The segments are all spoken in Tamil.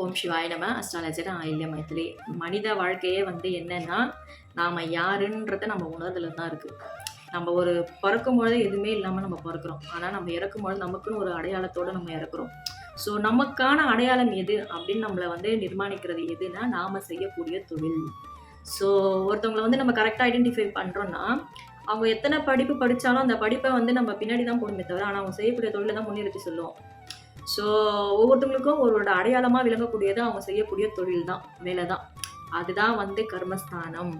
ஓம் சிவாய நம. அஸ்ட்ராலஜர் ஆயில்ய மைத்திரி மனித வாழ்க்கையே வந்து என்னன்னா நாம் யாருன்றத நம்ம உணர்தல தான் இருக்குது நம்ம ஒரு பிறக்கும் பொழுது எதுவுமே இல்லாமல் நம்ம பிறக்கிறோம். ஆனால் நம்ம இறக்கும் பொழுது நமக்குன்னு ஒரு அடையாளத்தோடு நம்ம இறக்குறோம். ஸோ நமக்கான அடையாளம் எது அப்படின்னு நம்மளை வந்து நிர்மாணிக்கிறது எதுனா நாம் செய்யக்கூடிய தொழில். ஸோ ஒருத்தவங்களை வந்து நம்ம கரெக்டாக ஐடென்டிஃபை பண்ணுறோன்னா அவங்க எத்தனை படிப்பு படித்தாலும் அந்த படிப்பை வந்து நம்ம பின்னாடி தான் போடுமே தவிர ஆனால் அவங்க செய்யக்கூடிய தொழிலை தான் முன்னிறுத்தி சொல்லுவோம். ஸோ ஒவ்வொருத்தவங்களுக்கும் ஒருவரோட அடையாளமாக விளங்கக்கூடியது அவங்க செய்யக்கூடிய தொழில் தான் வேலை தான் அதுதான் வந்து கர்மஸ்தானம்.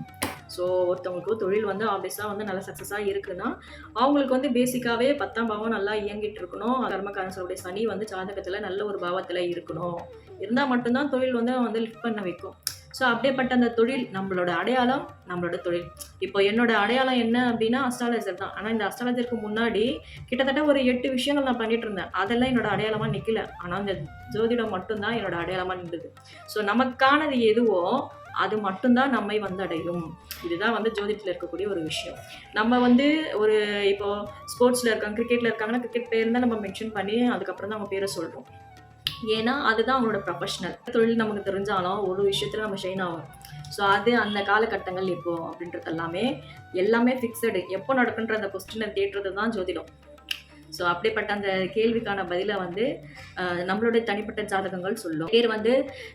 ஸோ ஒருத்தவங்களுக்கு தொழில் வந்து ஆப்வியஸாக வந்து நல்ல சக்ஸஸாக இருக்குன்னா அவங்களுக்கு வந்து பேசிக்காகவே பத்தாம் பாவம் நல்லா இயங்கிட்டு இருக்கணும். கர்மக்காரன் சனி வந்து ஜாதகத்தில் நல்ல ஒரு பாவத்தில் இருக்கணும். இருந்தால் மட்டும்தான் தொழில் வந்து வந்து லிஃப்ட் பண்ண வைக்கும். ஸோ அப்படியேப்பட்ட அந்த தொழில் நம்மளோட அடையாளம் நம்மளோட தொழில். இப்போ என்னோட அடையாளம் என்ன அப்படின்னா அஸ்ட்ராலஜர் தான். ஆனால் இந்த அஸ்ட்ராலஜருக்கு முன்னாடி கிட்டத்தட்ட ஒரு எட்டு விஷயங்கள் நான் பண்ணிட்டு இருந்தேன். அதெல்லாம் என்னோட அடையாளமாக நிற்கல ஆனால் இந்த ஜோதிடம் மட்டும்தான் என்னோட அடையாளமாக நின்றுது. ஸோ நமக்கானது எதுவோ அது மட்டும்தான் நம்மை வந்தடையும் இதுதான் வந்து ஜோதிடத்தில் இருக்கக்கூடிய ஒரு விஷயம். நம்ம வந்து ஒரு இப்போ ஸ்போர்ட்ஸில் இருக்காங்க கிரிக்கெட்டில் இருக்காங்கன்னா கிரிக்கெட் பேர் தான் நம்ம மென்ஷன் பண்ணி அதுக்கப்புறம் தான் அவங்க பேரை சொல்கிறோம் ஏன்னா அதுதான் அவங்களோட ப்ரொஃபஷனல் தொழில் நமக்கு தெரிஞ்சாலும் ஒரு விஷயத்தில் நம்ம ஷைன் ஆகும். ஸோ அது அந்த காலகட்டங்கள் இப்போது அப்படின்றது எல்லாமே எல்லாமே ஃபிக்ஸடு எப்போ நடக்குன்ற அந்த கொஸ்டினை தேடுறது தான் ஜோதிடம். ஸோ அப்படிப்பட்ட அந்த கேள்விக்கான பதிலை வந்து நம்மளுடைய தனிப்பட்ட ஜாதகங்கள் சொல்லும். பேர் வந்து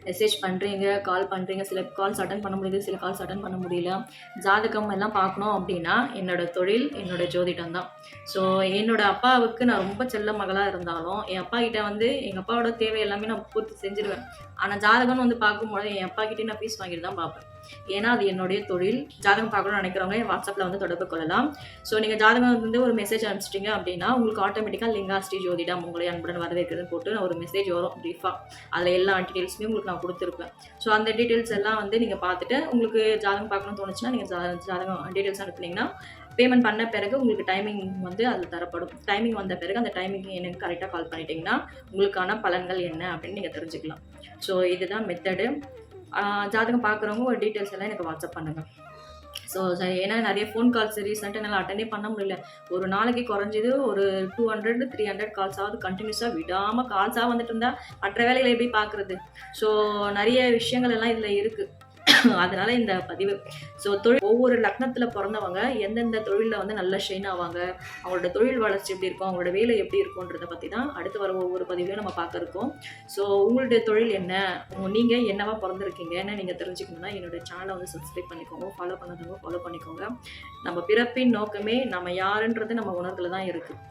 மெசேஜ் பண்ணுறீங்க கால் பண்ணுறீங்க சில கால்ஸ் அட்டன் பண்ண முடியுது சில கால்ஸ் அட்டன் பண்ண முடியல. ஜாதகம் எல்லாம் பார்க்கணும் அப்படின்னா என்னோட தொழில் என்னோட ஜோதிடம் தான். ஸோ என்னோட அப்பாவுக்கு நான் ரொம்ப செல்ல மகளாக இருந்தாலும் என் அப்பா கிட்ட வந்து எங்கள் அப்பாவோட தேவை எல்லாமே நான் பூர்த்தி செஞ்சுருவேன். ஆனால் ஜாதகம்னு வந்து பார்க்கும்போது என் அப்பா கிட்டே நான் ஃபீஸ் வாங்கிட்டு தான் பார்ப்பேன். ஏன்னா அது என்னுடைய தொழில். ஜாதகம் பார்க்கணும்னு நினைக்கிறவங்க என் வாட்ஸ்அப்பில் வந்து தொடர்பு கொள்ளலாம். ஸோ நீங்கள் ஜாதகம் வந்து ஒரு மெசேஜ் அனுப்பிச்சிட்டிங்க அப்படின்னா உங்களுக்கு ஆட்டோமேட்டிக்காக லிங்கா ஸ்ரீ ஜோதிடம் உங்களை அன்புடன் வரவேற்கிறது போட்டு நான் ஒரு மெசேஜ் வரும் ப்ரீஃபாக அதில் எல்லா டீட்டெயில்ஸுமே உங்களுக்கு நான் கொடுத்துருப்பேன். ஸோ அந்த டீட்டெயில்ஸ் எல்லாம் வந்து நீங்கள் பார்த்துட்டு உங்களுக்கு ஜாதகம் பார்க்கணும்னு தோணுச்சுன்னா நீங்கள் ஜாதகம் டீட்டெயில்ஸ் அனுப்புனீங்கன்னா பேமெண்ட் பண்ண பிறகு உங்களுக்கு டைமிங் வந்து அதில் தரப்படும். டைமிங் வந்த பிறகு அந்த டைமிங் எனக்கு கரெக்டாக கால் பண்ணிட்டீங்கன்னா உங்களுக்கான பலன்கள் என்ன அப்படின்னு நீங்கள் தெரிஞ்சுக்கலாம். ஸோ இதுதான் மெத்தடு ஜாதகம் பார்க்குறவங்க ஒரு டீட்டெயில்ஸ் எல்லாம் எனக்கு வாட்ஸ்அப் பண்ணுங்கள் ஸோ சரி ஏன்னா நிறைய ஃபோன் கால்ஸ் ரீசெண்டாக என்னால் அட்டெண்டே பண்ண முடியல. ஒரு நாளைக்கு குறைஞ்சது ஒரு டூ ஹண்ட்ரட் த்ரீ ஹண்ட்ரட் கால்ஸாவது கண்டினியூஸாக விடாமல் கால்ஸாக வந்துட்டு இருந்தால் மற்ற வேலைகளை எப்படி பார்க்குறது? ஸோ நிறைய விஷயங்கள் எல்லாம் இதில் இருக்குது அதனால இந்த பதிவு. ஸோ தொழில் ஒவ்வொரு லக்னத்தில் பிறந்தவங்க எந்தெந்த தொழிலில் வந்து நல்ல ஷைன் ஆவாங்க அவங்களோட தொழில் வளர்ச்சி எப்படி இருக்கும் அவங்களோட வேலை எப்படி இருக்கும்ன்றதை பற்றி தான் அடுத்து வர ஒவ்வொரு பதிவுலையும் நம்ம பார்க்க இருக்கோம். ஸோ உங்களுடைய தொழில் என்ன? நீங்கள் என்னவா பிறந்திருக்கீங்கன்னு நீங்கள் தெரிஞ்சுக்கணும்னா என்னோட சேனலை வந்து சப்ஸ்கிரைப் பண்ணிக்கோங்க ஃபாலோ பண்ணதவங்க ஃபாலோ பண்ணிக்கோங்க. நம்ம பிறப்பின் நோக்கமே நம்ம யாருன்றது நம்ம உணர்வில் தான் இருக்குது